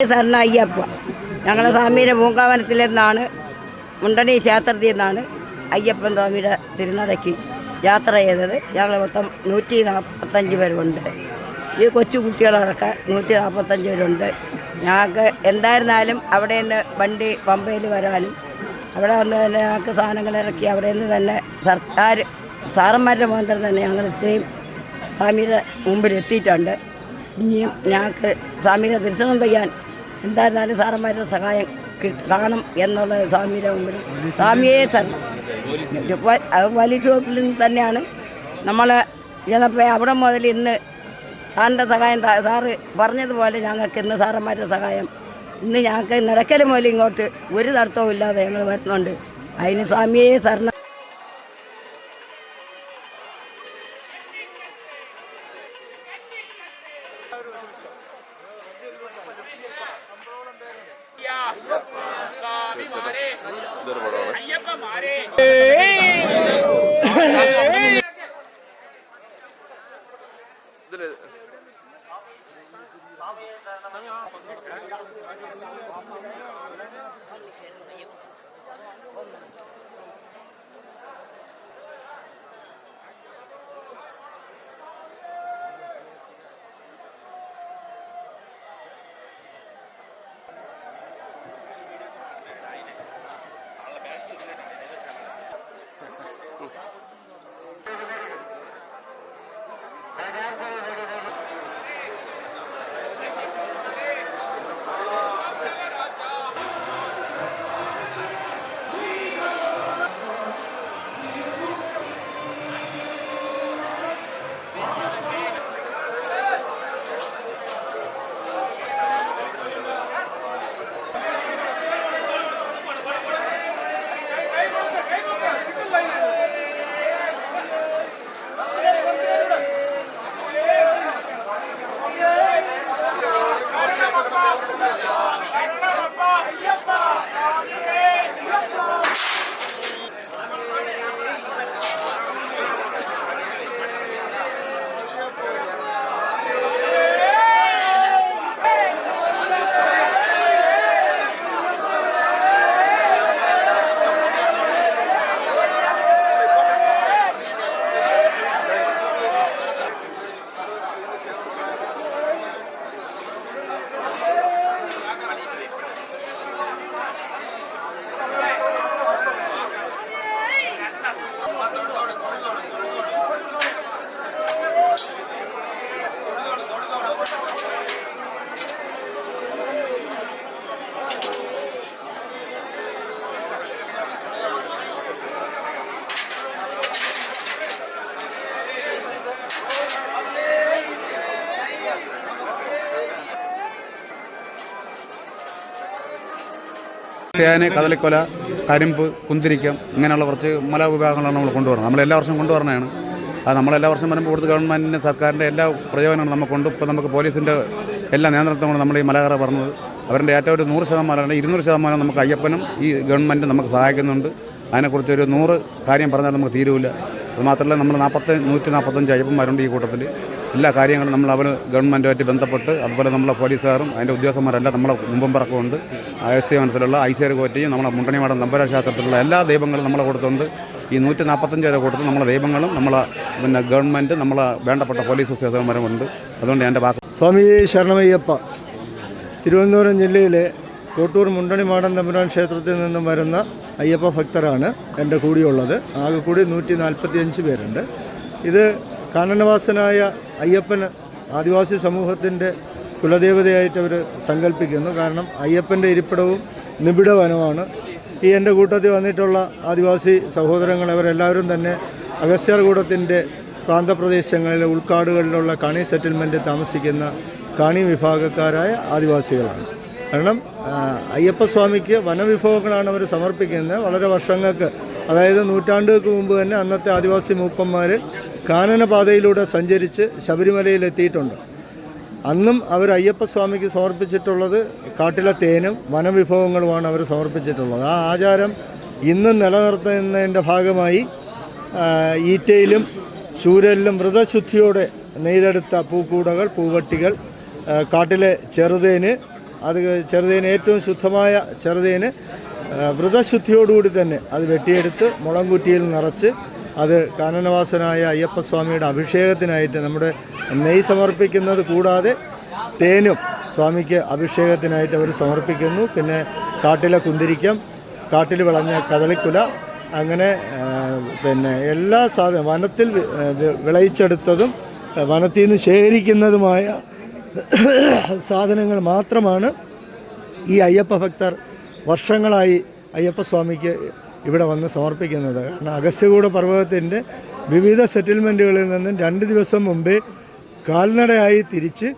സരണ അയ്യപ്പ ഞങ്ങൾ സ്വാമിയുടെ പൂങ്കാവനത്തിൽ നിന്നാണ് മുണ്ടണി ക്ഷേത്രത്തിൽ നിന്നാണ് അയ്യപ്പൻ സ്വാമിയുടെ തിരുനടയ്ക്ക് യാത്ര ചെയ്തത്. ഞങ്ങൾ മൊത്തം നൂറ്റി നാൽപ്പത്തഞ്ച് പേരുണ്ട്. ഈ കൊച്ചു കുട്ടികളടക്കം നൂറ്റി നാൽപ്പത്തഞ്ച് പേരുണ്ട്. ഞങ്ങൾക്ക് എന്തായിരുന്നാലും അവിടെ നിന്ന് വണ്ടി പമ്പയിൽ വരാനും അവിടെ വന്ന് തന്നെ ഞങ്ങൾക്ക് സാധനങ്ങൾ ഇറക്കി അവിടെ നിന്ന് തന്നെ സർക്കാർ സാറന്മാരുടെ മാത്രം തന്നെ ഞങ്ങൾ ഇത്രയും സ്വാമിയുടെ മുമ്പിൽ എത്തിയിട്ടുണ്ട് ഇനിയും ഞങ്ങൾക്ക് സ്വാമിയുടെ ദർശനം ചെയ്യാൻ എന്തായിരുന്നാലും സാറന്മാരുടെ സഹായം കാണും എന്നുള്ള സ്വാമിയുടെ മുമ്പിൽ. സ്വാമിയെ തരണം. വലിയ ചോപ്പിൽ നിന്ന് തന്നെയാണ്. നമ്മൾ ചെന്നപ്പോൾ അവിടെ മുതൽ ഇന്ന് സാറിന്റെ സഹായം സാറ് പറഞ്ഞതുപോലെ ഞങ്ങൾക്ക് ഇന്ന് സാറന്മാരുടെ സഹായം. ഇന്ന് ഞങ്ങൾക്ക് നിലക്കൽ മുതൽ ഇങ്ങോട്ട് ഒരു തടസ്സവും ഇല്ലാതെ ഞങ്ങൾ വരുന്നുണ്ട്. അതിന് സ്വാമിയെ ശരണം ഇതൊരു പടമാണ്. തേന് കദളിക്കൊല കരിമ്പ് കുന്തിരിക്കം ഇങ്ങനെയുള്ള കുറച്ച് മല വിഭാഗങ്ങളാണ് നമ്മൾ കൊണ്ടുവരുന്നത്. നമ്മൾ എല്ലാ വർഷവും കൊണ്ടുവരണതാണ് അത് നമ്മളെല്ലാ വർഷം വരുമ്പോൾ കൊടുത്ത് ഗവൺമെന്റിന്റെ സർക്കാരിന്റെ എല്ലാ പ്രയോജനങ്ങളും നമുക്കുണ്ട് ഇപ്പോൾ നമുക്ക് പോലീസിന്റെ എല്ലാ നിയന്ത്രണത്തും കൊണ്ട് നമ്മൾ ഈ മലകറ പറഞ്ഞത്. അവരുടെ ഏറ്റവും ഒരു നൂറ് ശതമാനം ഇരുന്നൂറ് ശതമാനം നമുക്ക് അയ്യപ്പനും ഈ ഗവൺമെന്റ് നമുക്ക് സഹായിക്കുന്നുണ്ട്. അതിനെക്കുറിച്ച് ഒരു നൂറ് കാര്യം പറഞ്ഞാൽ നമുക്ക് തീരുമില്ല അത് മാത്രമല്ല നമ്മൾ നാൽപ്പത്തി നൂറ്റി നാൽപ്പത്തഞ്ച് അയ്യപ്പന്മാരുണ്ട് ഈ കൂട്ടത്തിൽ. എല്ലാ കാര്യങ്ങളും നമ്മൾ അവർ ഗവൺമെന്റുമായിട്ട് ബന്ധപ്പെട്ട് അതുപോലെ നമ്മളെ പോലീസുകാരും അതിന്റെ ഉദ്യോഗസ്ഥന്മാരെല്ലാം നമ്മളെ മുമ്പും പറക്കമുണ്ട് എസ് ടി വനത്തിലുള്ള ഐശ്വര്യ കോറ്റയും നമ്മളെ മുണ്ടണിമാടം നമ്പര ക്ഷേത്രത്തിലുള്ള എല്ലാ ദൈവങ്ങളും നമ്മളെ കൊടുത്തുണ്ട്. ഈ നൂറ്റി നാൽപ്പത്തഞ്ച് വരെ കൊടുത്ത് നമ്മളെ ദൈവങ്ങളും നമ്മളെ പിന്നെ ഗവൺമെന്റ് നമ്മളെ വേണ്ടപ്പെട്ട പോലീസ് ഉദ്യോഗസ്ഥന്മാരും ഉണ്ട്. അതുകൊണ്ട് എന്റെ വാക്ക് സ്വാമി ശരണമയ്യപ്പ തിരുവനന്തപുരം ജില്ലയിലെ കോട്ടൂർ മുണ്ടണിമാടൻ തമ്പുരാൻ ക്ഷേത്രത്തിൽ നിന്നും വരുന്ന അയ്യപ്പ ഭക്തരാണ് എന്റെ കൂടിയുള്ളത്. ആകെ കൂടി നൂറ്റി നാൽപ്പത്തിയഞ്ച് പേരുണ്ട്. ഇത് കാനനവാസനായ അയ്യപ്പന് ആദിവാസി സമൂഹത്തിന്റെ കുലദേവതയായിട്ട് അവർ സങ്കല്പിക്കുന്നു. കാരണം അയ്യപ്പന്റെ ഇരിപ്പിടവും നിബിഡ വനമാണ് ഈ എന്റെ കൂട്ടത്തിൽ വന്നിട്ടുള്ള ആദിവാസി സഹോദരങ്ങൾ അവരെല്ലാവരും തന്നെ അഗസ്ത്യർകൂടത്തിന്റെ പ്രാന്തപ്രദേശങ്ങളിലെ ഉൾക്കാടുകളിലുള്ള കാണി സെറ്റിൽമെന്റ് താമസിക്കുന്ന കാണി വിഭാഗക്കാരായ ആദിവാസികളാണ്. കാരണം അയ്യപ്പസ്വാമിക്ക് വനവിഭവങ്ങളാണ് അവർ സമർപ്പിക്കുന്നത്. വളരെ വർഷങ്ങൾക്ക് അതായത് നൂറ്റാണ്ടുകൾക്ക് മുമ്പ് തന്നെ അന്നത്തെ ആദിവാസി മൂപ്പന്മാർ കാനനപാതയിലൂടെ സഞ്ചരിച്ച് ശബരിമലയിൽ എത്തിയിട്ടുണ്ട്. അന്നും അവർ അയ്യപ്പസ്വാമിക്ക് സമർപ്പിച്ചിട്ടുള്ളത് കാട്ടിലെ തേനും വനവിഭവങ്ങളുമാണ് അവർ സമർപ്പിച്ചിട്ടുള്ളത്. ആ ആചാരം ഇന്നും നിലനിർത്തുന്നതിന്റെ ഭാഗമായി ഈറ്റയിലും ചൂരലിലും വ്രതശുദ്ധിയോടെ നെയ്തെടുത്ത പൂക്കൂടകൾ പൂവട്ടികൾ കാട്ടിലെ ചെറുതേന് അത് ചെറുതേന് ഏറ്റവും ശുദ്ധമായ ചെറുതേന് വ്രതശുദ്ധിയോടുകൂടി തന്നെ അത് വെട്ടിയെടുത്ത് മുളംകുറ്റിയിൽ നിറച്ച് അത് കാനനവാസനായ അയ്യപ്പസ്വാമിയുടെ അഭിഷേകത്തിനായിട്ട് നമ്മുടെ നെയ് സമർപ്പിക്കുന്നത് കൂടാതെ തേനും സ്വാമിക്ക് അഭിഷേകത്തിനായിട്ട് അവർ സമർപ്പിക്കുന്നു. പിന്നെ കാട്ടിലെ കുന്തിരിക്കം കാട്ടിൽ വിളഞ്ഞ കദളിക്കുല അങ്ങനെ പിന്നെ എല്ലാ സാധനം വനത്തിൽ വിളയിച്ചെടുത്തതും വനത്തിൽ നിന്ന് ശേഖരിക്കുന്നതുമായ സാധനങ്ങൾ മാത്രമാണ് ഈ അയ്യപ്പ ഭക്തർ വർഷങ്ങളായി അയ്യപ്പസ്വാമിക്ക് ഇവിടെ വന്ന് സമർപ്പിക്കുന്നത്. കാരണം അഗസ്ത്യകൂട പർവതത്തിന്റെ വിവിധ സെറ്റിൽമെന്റുകളിൽ നിന്നും രണ്ട് ദിവസം മുമ്പേ കാൽനടയായി തിരിച്ച്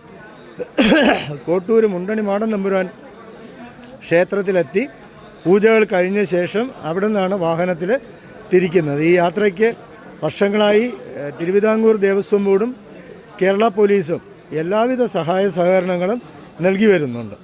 കോട്ടൂർ മുണ്ടണി മാടൻ തമ്പുരാൻ ക്ഷേത്രത്തിലെത്തി. പൂജകൾ കഴിഞ്ഞ ശേഷം അവിടെ നിന്നാണ് വാഹനത്തിൽ തിരിക്കുന്നത്. ഈ യാത്രയ്ക്ക് വർഷങ്ങളായി തിരുവിതാംകൂർ ദേവസ്വം ബോർഡും കേരള പോലീസും എല്ലാവിധ സഹായ സഹകരണങ്ങളും നൽകി വരുന്നുണ്ട്.